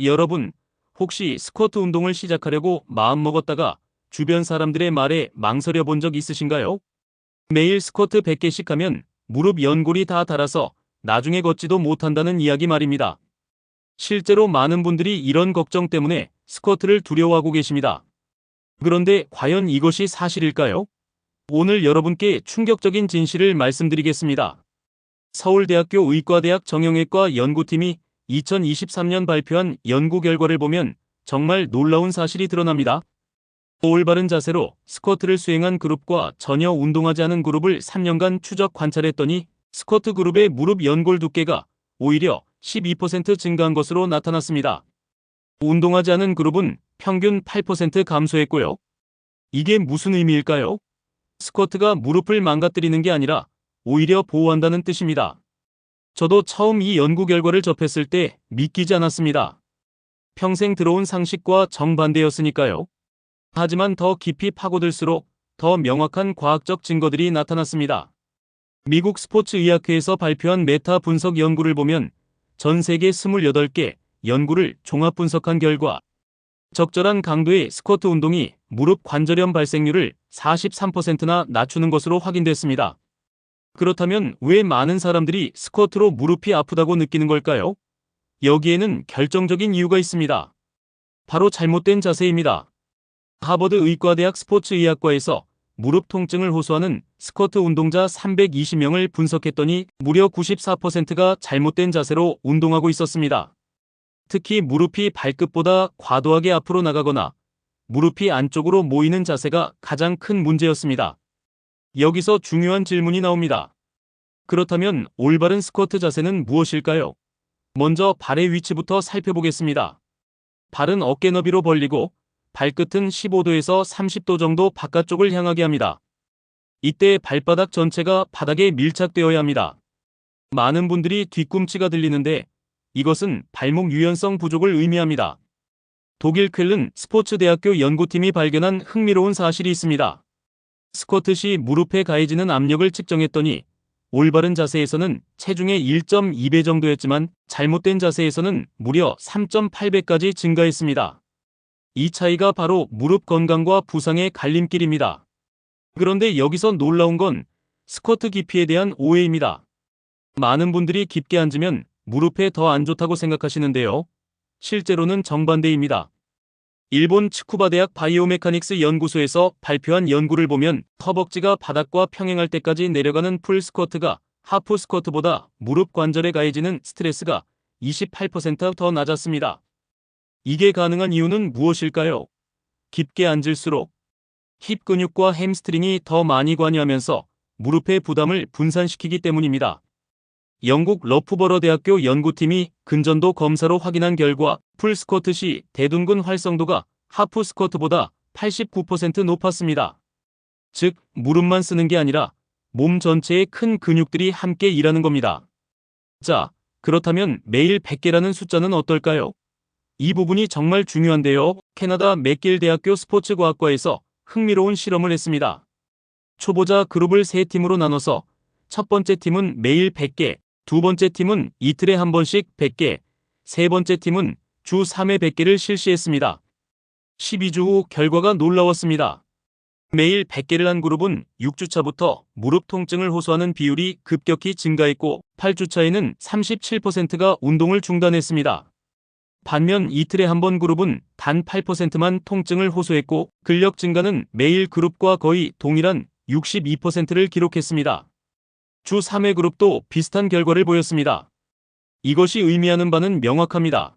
여러분, 혹시 스쿼트 운동을 시작하려고 마음먹었다가 주변 사람들의 말에 망설여 본 적 있으신가요? 매일 스쿼트 100개씩 하면 무릎 연골이 다 닳아서 나중에 걷지도 못한다는 이야기 말입니다. 실제로 많은 분들이 이런 걱정 때문에 스쿼트를 두려워하고 계십니다. 그런데 과연 이것이 사실일까요? 오늘 여러분께 충격적인 진실을 말씀드리겠습니다. 서울대학교 의과대학 정형외과 연구팀이 2023년 발표한 연구 결과를 보면 정말 놀라운 사실이 드러납니다. 올바른 자세로 스쿼트를 수행한 그룹과 전혀 운동하지 않은 그룹을 3년간 추적 관찰했더니 스쿼트 그룹의 무릎 연골 두께가 오히려 12% 증가한 것으로 나타났습니다. 운동하지 않은 그룹은 평균 8% 감소했고요. 이게 무슨 의미일까요? 스쿼트가 무릎을 망가뜨리는 게 아니라 오히려 보호한다는 뜻입니다. 저도 처음 이 연구 결과를 접했을 때 믿기지 않았습니다. 평생 들어온 상식과 정반대였으니까요. 하지만 더 깊이 파고들수록 더 명확한 과학적 증거들이 나타났습니다. 미국 스포츠 의학회에서 발표한 메타 분석 연구를 보면 전 세계 28개 연구를 종합 분석한 결과 적절한 강도의 스쿼트 운동이 무릎 관절염 발생률을 43%나 낮추는 것으로 확인됐습니다. 그렇다면 왜 많은 사람들이 스쿼트로 무릎이 아프다고 느끼는 걸까요? 여기에는 결정적인 이유가 있습니다. 바로 잘못된 자세입니다. 하버드 의과대학 스포츠의학과에서 무릎 통증을 호소하는 스쿼트 운동자 320명을 분석했더니 무려 94%가 잘못된 자세로 운동하고 있었습니다. 특히 무릎이 발끝보다 과도하게 앞으로 나가거나 무릎이 안쪽으로 모이는 자세가 가장 큰 문제였습니다. 여기서 중요한 질문이 나옵니다. 그렇다면 올바른 스쿼트 자세는 무엇일까요? 먼저 발의 위치부터 살펴보겠습니다. 발은 어깨 너비로 벌리고 발끝은 15도에서 30도 정도 바깥쪽을 향하게 합니다. 이때 발바닥 전체가 바닥에 밀착되어야 합니다. 많은 분들이 뒤꿈치가 들리는데 이것은 발목 유연성 부족을 의미합니다. 독일 쾰른 스포츠 대학교 연구팀이 발견한 흥미로운 사실이 있습니다. 스쿼트 시 무릎에 가해지는 압력을 측정했더니 올바른 자세에서는 체중의 1.2배 정도였지만 잘못된 자세에서는 무려 3.8배까지 증가했습니다. 이 차이가 바로 무릎 건강과 부상의 갈림길입니다. 그런데 여기서 놀라운 건 스쿼트 깊이에 대한 오해입니다. 많은 분들이 깊게 앉으면 무릎에 더 안 좋다고 생각하시는데요. 실제로는 정반대입니다. 일본 츠쿠바 대학 바이오메카닉스 연구소에서 발표한 연구를 보면 허벅지가 바닥과 평행할 때까지 내려가는 풀 스쿼트가 하프 스쿼트보다 무릎 관절에 가해지는 스트레스가 28%더 낮았습니다. 이게 가능한 이유는 무엇일까요? 깊게 앉을수록 힙 근육과 햄스트링이 더 많이 관여하면서 무릎의 부담을 분산시키기 때문입니다. 영국 러프버러 대학교 연구팀이 근전도 검사로 확인한 결과 풀 스쿼트 시 대둔근 활성도가 하프 스쿼트보다 89% 높았습니다. 즉, 무릎만 쓰는 게 아니라 몸 전체의 큰 근육들이 함께 일하는 겁니다. 자, 그렇다면 매일 100개라는 숫자는 어떨까요? 이 부분이 정말 중요한데요. 캐나다 맥길 대학교 스포츠과학과에서 흥미로운 실험을 했습니다. 초보자 그룹을 세 팀으로 나눠서 첫 번째 팀은 매일 100개, 두 번째 팀은 이틀에 한 번씩 100개, 세 번째 팀은 주 3회 100개를 실시했습니다. 12주 후 결과가 놀라웠습니다. 매일 100개를 한 그룹은 6주차부터 무릎 통증을 호소하는 비율이 급격히 증가했고 8주차에는 37%가 운동을 중단했습니다. 반면 이틀에 한 번 그룹은 단 8%만 통증을 호소했고 근력 증가는 매일 그룹과 거의 동일한 62%를 기록했습니다. 주 3회 그룹도 비슷한 결과를 보였습니다. 이것이 의미하는 바는 명확합니다.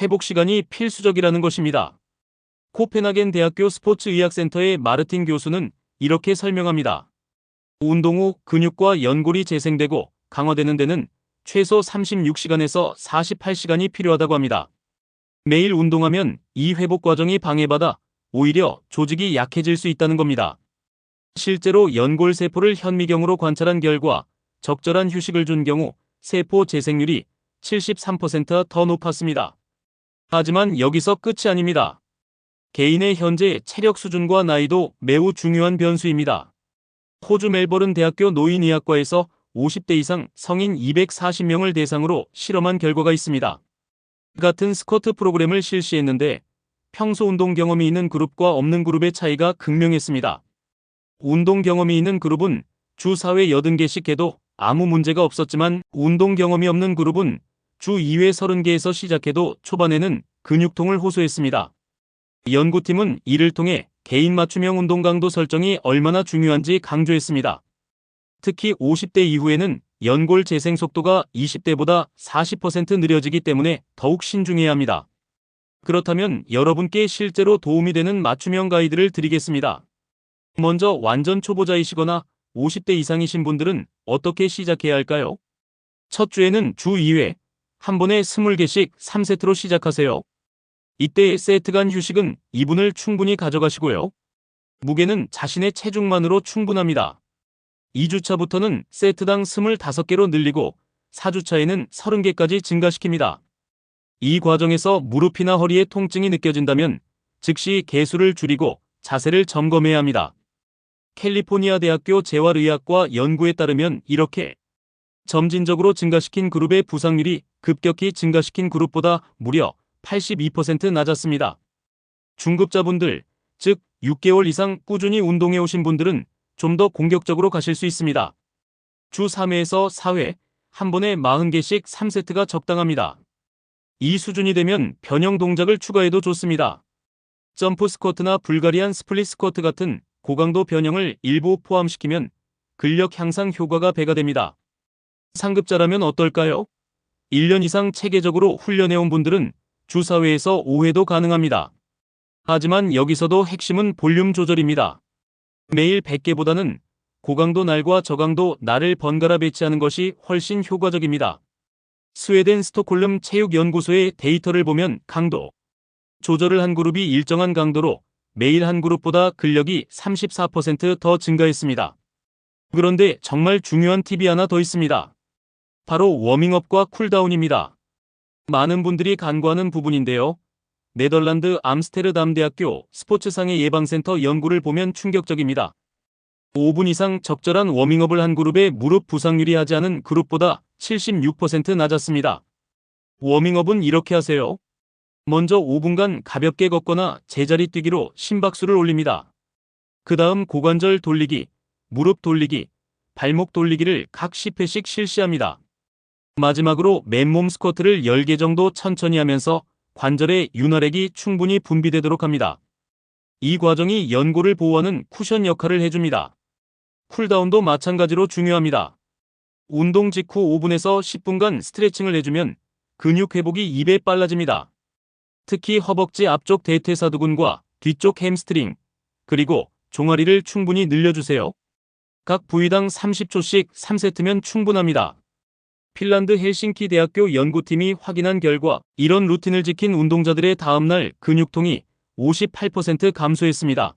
회복 시간이 필수적이라는 것입니다. 코펜하겐 대학교 스포츠 의학센터의 마르틴 교수는 이렇게 설명합니다. 운동 후 근육과 연골이 재생되고 강화되는 데는 최소 36시간에서 48시간이 필요하다고 합니다. 매일 운동하면 이 회복 과정이 방해받아 오히려 조직이 약해질 수 있다는 겁니다. 실제로 연골 세포를 현미경으로 관찰한 결과 적절한 휴식을 준 경우 세포 재생률이 73%더 높았습니다. 하지만 여기서 끝이 아닙니다. 개인의 현재 체력 수준과 나이도 매우 중요한 변수입니다. 호주 멜버른 대학교 노인의학과에서 50대 이상 성인 240명을 대상으로 실험한 결과가 있습니다. 같은 스쿼트 프로그램을 실시했는데 평소 운동 경험이 있는 그룹과 없는 그룹의 차이가 극명했습니다. 운동 경험이 있는 그룹은 주 4회 80개씩 해도 아무 문제가 없었지만 운동 경험이 없는 그룹은 주 2회 30개에서 시작해도 초반에는 근육통을 호소했습니다. 연구팀은 이를 통해 개인 맞춤형 운동 강도 설정이 얼마나 중요한지 강조했습니다. 특히 50대 이후에는 연골 재생 속도가 20대보다 40% 느려지기 때문에 더욱 신중해야 합니다. 그렇다면 여러분께 실제로 도움이 되는 맞춤형 가이드를 드리겠습니다. 먼저 완전 초보자이시거나 50대 이상이신 분들은 어떻게 시작해야 할까요? 첫 주에는 주 2회, 한 번에 20개씩 3세트로 시작하세요. 이때 세트 간 휴식은 2분을 충분히 가져가시고요. 무게는 자신의 체중만으로 충분합니다. 2주차부터는 세트당 25개로 늘리고 4주차에는 30개까지 증가시킵니다. 이 과정에서 무릎이나 허리에 통증이 느껴진다면 즉시 개수를 줄이고 자세를 점검해야 합니다. 캘리포니아 대학교 재활의학과 연구에 따르면 이렇게 점진적으로 증가시킨 그룹의 부상률이 급격히 증가시킨 그룹보다 무려 82% 낮았습니다. 중급자분들, 즉 6개월 이상 꾸준히 운동해 오신 분들은 좀 더 공격적으로 가실 수 있습니다. 주 3회에서 4회, 한 번에 40개씩 3세트가 적당합니다. 이 수준이 되면 변형 동작을 추가해도 좋습니다. 점프 스쿼트나 불가리안 스플릿 스쿼트 같은 고강도 변형을 일부 포함시키면 근력 향상 효과가 배가 됩니다. 상급자라면 어떨까요? 1년 이상 체계적으로 훈련해온 분들은 주 4회에서 5회도 가능합니다. 하지만 여기서도 핵심은 볼륨 조절입니다. 매일 100개보다는 고강도 날과 저강도 날을 번갈아 배치하는 것이 훨씬 효과적입니다. 스웨덴 스톡홀름 체육연구소의 데이터를 보면 강도 조절을 한 그룹이 일정한 강도로 매일 한 그룹보다 근력이 34%더 증가했습니다. 그런데 정말 중요한 팁이 하나 더 있습니다. 바로 워밍업과 쿨다운입니다. 많은 분들이 간과하는 부분인데요. 네덜란드 암스테르담 대학교 스포츠상해 예방센터 연구를 보면 충격적입니다. 5분 이상 적절한 워밍업을 한 그룹의 무릎 부상률이 하지 않은 그룹보다 76% 낮았습니다. 워밍업은 이렇게 하세요. 먼저 5분간 가볍게 걷거나 제자리 뛰기로 심박수를 올립니다. 그 다음 고관절 돌리기, 무릎 돌리기, 발목 돌리기를 각 10회씩 실시합니다. 마지막으로 맨몸 스쿼트를 10개 정도 천천히 하면서 관절의 윤활액이 충분히 분비되도록 합니다. 이 과정이 연골을 보호하는 쿠션 역할을 해줍니다. 쿨다운도 마찬가지로 중요합니다. 운동 직후 5분에서 10분간 스트레칭을 해주면 근육 회복이 2배 빨라집니다. 특히 허벅지 앞쪽 대퇴사두근과 뒤쪽 햄스트링, 그리고 종아리를 충분히 늘려주세요. 각 부위당 30초씩 3세트면 충분합니다. 핀란드 헬싱키 대학교 연구팀이 확인한 결과 이런 루틴을 지킨 운동자들의 다음날 근육통이 58% 감소했습니다.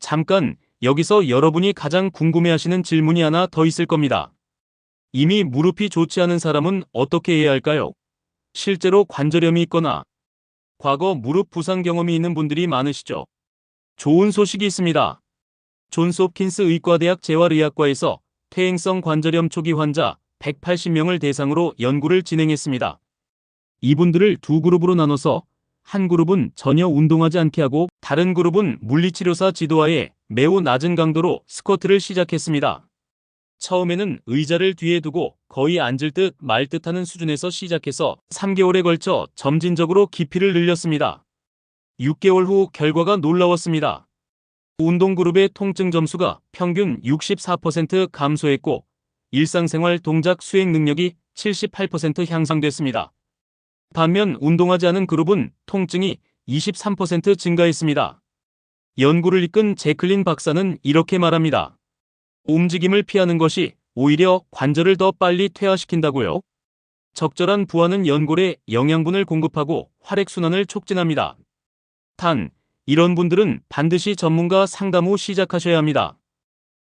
잠깐 여기서 여러분이 가장 궁금해하시는 질문이 하나 더 있을 겁니다. 이미 무릎이 좋지 않은 사람은 어떻게 해야 할까요? 실제로 관절염이 있거나 과거 무릎 부상 경험이 있는 분들이 많으시죠? 좋은 소식이 있습니다. 존스 홉킨스 의과대학 재활의학과에서 퇴행성 관절염 초기 환자 180명을 대상으로 연구를 진행했습니다. 이분들을 두 그룹으로 나눠서 한 그룹은 전혀 운동하지 않게 하고 다른 그룹은 물리치료사 지도하에 매우 낮은 강도로 스쿼트를 시작했습니다. 처음에는 의자를 뒤에 두고 거의 앉을 듯 말 듯하는 수준에서 시작해서 3개월에 걸쳐 점진적으로 깊이를 늘렸습니다. 6개월 후 결과가 놀라웠습니다. 운동그룹의 통증 점수가 평균 64% 감소했고 일상생활 동작 수행 능력이 78% 향상됐습니다. 반면 운동하지 않은 그룹은 통증이 23% 증가했습니다. 연구를 이끈 제클린 박사는 이렇게 말합니다. 움직임을 피하는 것이 오히려 관절을 더 빨리 퇴화시킨다고요. 적절한 부하는 연골에 영양분을 공급하고 혈액순환을 촉진합니다. 단, 이런 분들은 반드시 전문가 상담 후 시작하셔야 합니다.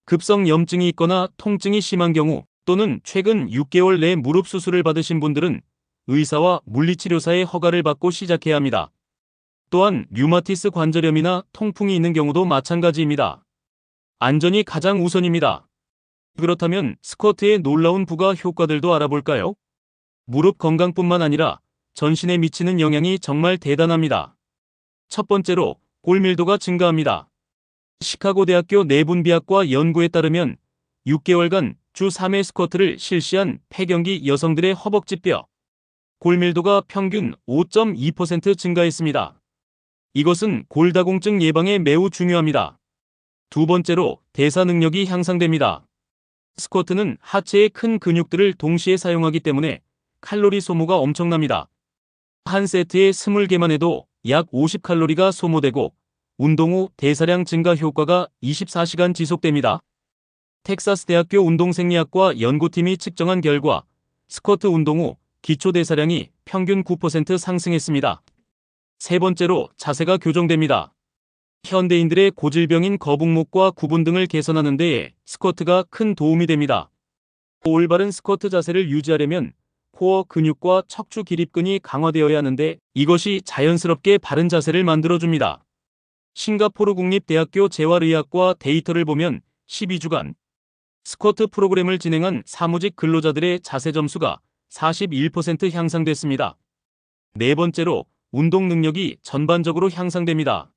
급성 염증이 있거나 통증이 심한 경우 또는 최근 6개월 내 무릎 수술을 받으신 분들은 의사와 물리치료사의 허가를 받고 시작해야 합니다. 또한 류마티스 관절염이나 통풍이 있는 경우도 마찬가지입니다. 안전이 가장 우선입니다. 그렇다면 스쿼트의 놀라운 부가 효과들도 알아볼까요? 무릎 건강뿐만 아니라 전신에 미치는 영향이 정말 대단합니다. 첫 번째로 골밀도가 증가합니다. 시카고 대학교 내분비학과 연구에 따르면 6개월간 주 3회 스쿼트를 실시한 폐경기 여성들의 허벅지뼈 골밀도가 평균 5.2% 증가했습니다. 이것은 골다공증 예방에 매우 중요합니다. 두 번째로 대사 능력이 향상됩니다. 스쿼트는 하체의 큰 근육들을 동시에 사용하기 때문에 칼로리 소모가 엄청납니다. 한 세트에 20개만 해도 약 50칼로리가 소모되고 운동 후 대사량 증가 효과가 24시간 지속됩니다. 텍사스 대학교 운동생리학과 연구팀이 측정한 결과 스쿼트 운동 후 기초 대사량이 평균 9% 상승했습니다. 세 번째로 자세가 교정됩니다. 현대인들의 고질병인 거북목과 구분 등을 개선하는 데에 스쿼트가 큰 도움이 됩니다. 올바른 스쿼트 자세를 유지하려면 코어 근육과 척추 기립근이 강화되어야 하는데 이것이 자연스럽게 바른 자세를 만들어줍니다. 싱가포르 국립대학교 재활의학과 데이터를 보면 12주간 스쿼트 프로그램을 진행한 사무직 근로자들의 자세 점수가 41% 향상됐습니다. 네 번째로 운동 능력이 전반적으로 향상됩니다.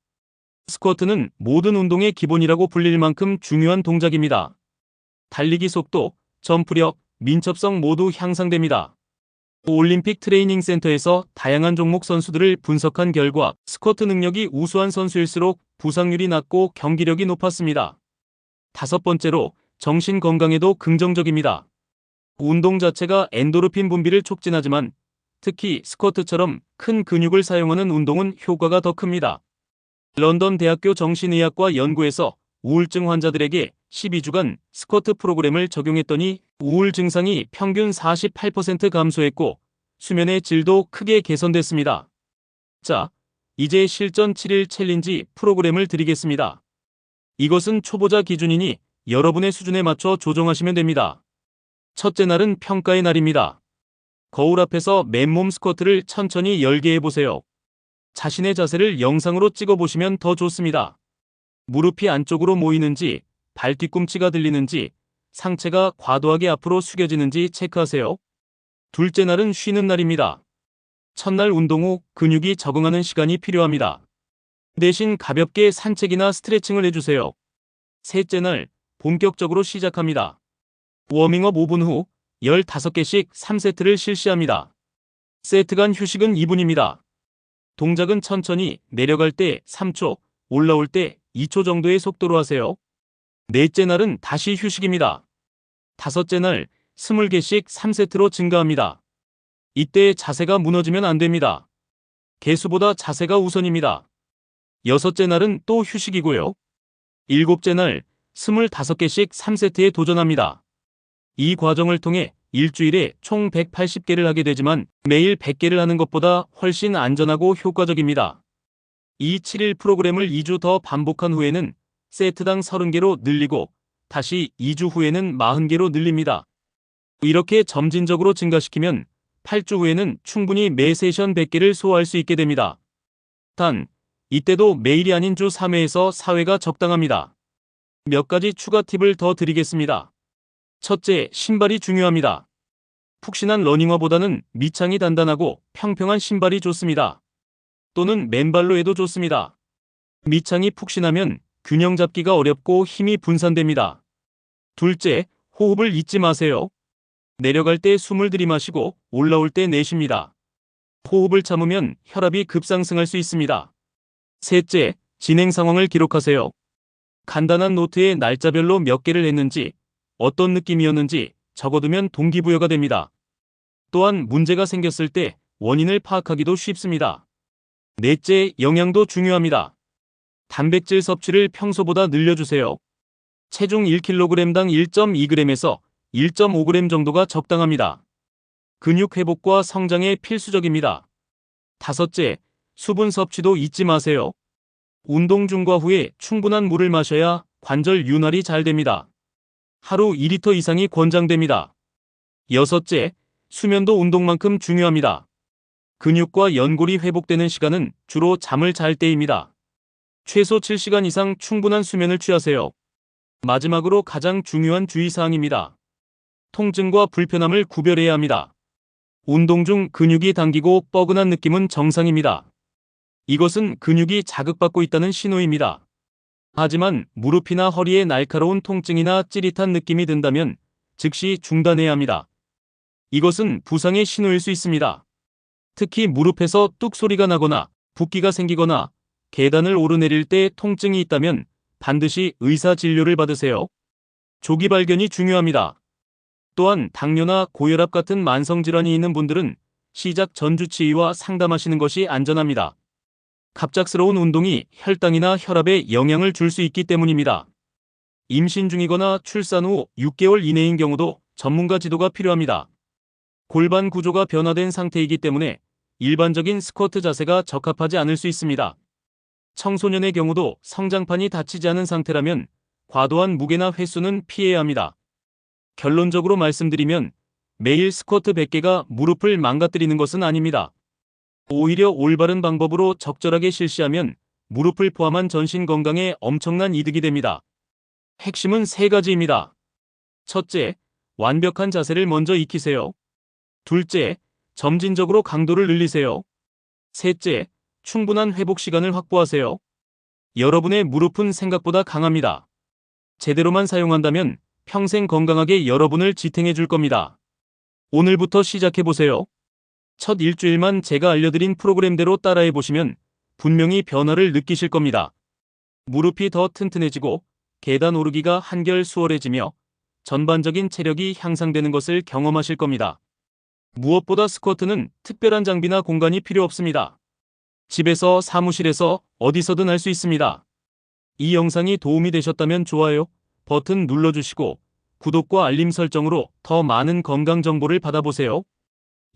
스쿼트는 모든 운동의 기본이라고 불릴 만큼 중요한 동작입니다. 달리기 속도, 점프력, 민첩성 모두 향상됩니다. 올림픽 트레이닝 센터에서 다양한 종목 선수들을 분석한 결과 스쿼트 능력이 우수한 선수일수록 부상률이 낮고 경기력이 높았습니다. 다섯 번째로 정신 건강에도 긍정적입니다. 운동 자체가 엔도르핀 분비를 촉진하지만 특히 스쿼트처럼 큰 근육을 사용하는 운동은 효과가 더 큽니다. 런던 대학교 정신의학과 연구에서 우울증 환자들에게 12주간 스쿼트 프로그램을 적용했더니 우울 증상이 평균 48% 감소했고 수면의 질도 크게 개선됐습니다. 자, 이제 실전 7일 챌린지 프로그램을 드리겠습니다. 이것은 초보자 기준이니 여러분의 수준에 맞춰 조정하시면 됩니다. 첫째 날은 평가의 날입니다. 거울 앞에서 맨몸 스쿼트를 천천히 10개 해보세요. 자신의 자세를 영상으로 찍어보시면 더 좋습니다. 무릎이 안쪽으로 모이는지, 발 뒤꿈치가 들리는지, 상체가 과도하게 앞으로 숙여지는지 체크하세요. 둘째 날은 쉬는 날입니다. 첫날 운동 후 근육이 적응하는 시간이 필요합니다. 대신 가볍게 산책이나 스트레칭을 해주세요. 셋째 날 본격적으로 시작합니다. 워밍업 5분 후 15개씩 3세트를 실시합니다. 세트 간 휴식은 2분입니다. 동작은 천천히 내려갈 때 3초, 올라올 때 2초 정도의 속도로 하세요. 넷째 날은 다시 휴식입니다. 다섯째 날 20개씩 3세트로 증가합니다. 이때 자세가 무너지면 안 됩니다. 개수보다 자세가 우선입니다. 여섯째 날은 또 휴식이고요. 일곱째 날 25개씩 3세트에 도전합니다. 이 과정을 통해 일주일에 총 180개를 하게 되지만 매일 100개를 하는 것보다 훨씬 안전하고 효과적입니다. 이 7일 프로그램을 2주 더 반복한 후에는 세트당 30개로 늘리고 다시 2주 후에는 40개로 늘립니다. 이렇게 점진적으로 증가시키면 8주 후에는 충분히 매 세션 100개를 소화할 수 있게 됩니다. 단, 이때도 매일이 아닌 주 3회에서 4회가 적당합니다. 몇 가지 추가 팁을 더 드리겠습니다. 첫째, 신발이 중요합니다. 푹신한 러닝화보다는 밑창이 단단하고 평평한 신발이 좋습니다. 또는 맨발로 해도 좋습니다. 밑창이 푹신하면 균형 잡기가 어렵고 힘이 분산됩니다. 둘째, 호흡을 잊지 마세요. 내려갈 때 숨을 들이마시고 올라올 때 내쉽니다. 호흡을 참으면 혈압이 급상승할 수 있습니다. 셋째, 진행 상황을 기록하세요. 간단한 노트에 날짜별로 몇 개를 했는지, 어떤 느낌이었는지 적어두면 동기부여가 됩니다. 또한 문제가 생겼을 때 원인을 파악하기도 쉽습니다. 넷째, 영양도 중요합니다. 단백질 섭취를 평소보다 늘려주세요. 체중 1kg당 1.2g에서 1.5g 정도가 적당합니다. 근육 회복과 성장에 필수적입니다. 다섯째, 수분 섭취도 잊지 마세요. 운동 중과 후에 충분한 물을 마셔야 관절 윤활이 잘 됩니다. 하루 2리터 이상이 권장됩니다. 여섯째, 수면도 운동만큼 중요합니다. 근육과 연골이 회복되는 시간은 주로 잠을 잘 때입니다. 최소 7시간 이상 충분한 수면을 취하세요. 마지막으로 가장 중요한 주의사항입니다. 통증과 불편함을 구별해야 합니다. 운동 중 근육이 당기고 뻐근한 느낌은 정상입니다. 이것은 근육이 자극받고 있다는 신호입니다. 하지만 무릎이나 허리에 날카로운 통증이나 찌릿한 느낌이 든다면 즉시 중단해야 합니다. 이것은 부상의 신호일 수 있습니다. 특히 무릎에서 뚝 소리가 나거나 붓기가 생기거나 계단을 오르내릴 때 통증이 있다면 반드시 의사 진료를 받으세요. 조기 발견이 중요합니다. 또한 당뇨나 고혈압 같은 만성질환이 있는 분들은 시작 전 주치의와 상담하시는 것이 안전합니다. 갑작스러운 운동이 혈당이나 혈압에 영향을 줄 수 있기 때문입니다. 임신 중이거나 출산 후 6개월 이내인 경우도 전문가 지도가 필요합니다. 골반 구조가 변화된 상태이기 때문에 일반적인 스쿼트 자세가 적합하지 않을 수 있습니다. 청소년의 경우도 성장판이 닫히지 않은 상태라면 과도한 무게나 횟수는 피해야 합니다. 결론적으로 말씀드리면 매일 스쿼트 100개가 무릎을 망가뜨리는 것은 아닙니다. 오히려 올바른 방법으로 적절하게 실시하면 무릎을 포함한 전신 건강에 엄청난 이득이 됩니다. 핵심은 세 가지입니다. 첫째, 완벽한 자세를 먼저 익히세요. 둘째, 점진적으로 강도를 늘리세요. 셋째, 충분한 회복 시간을 확보하세요. 여러분의 무릎은 생각보다 강합니다. 제대로만 사용한다면 평생 건강하게 여러분을 지탱해 줄 겁니다. 오늘부터 시작해 보세요. 첫 일주일만 제가 알려드린 프로그램대로 따라해 보시면 분명히 변화를 느끼실 겁니다. 무릎이 더 튼튼해지고 계단 오르기가 한결 수월해지며 전반적인 체력이 향상되는 것을 경험하실 겁니다. 무엇보다 스쿼트는 특별한 장비나 공간이 필요 없습니다. 집에서 사무실에서 어디서든 할 수 있습니다. 이 영상이 도움이 되셨다면 좋아요 버튼 눌러주시고 구독과 알림 설정으로 더 많은 건강 정보를 받아보세요.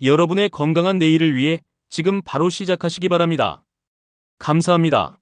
여러분의 건강한 내일을 위해 지금 바로 시작하시기 바랍니다. 감사합니다.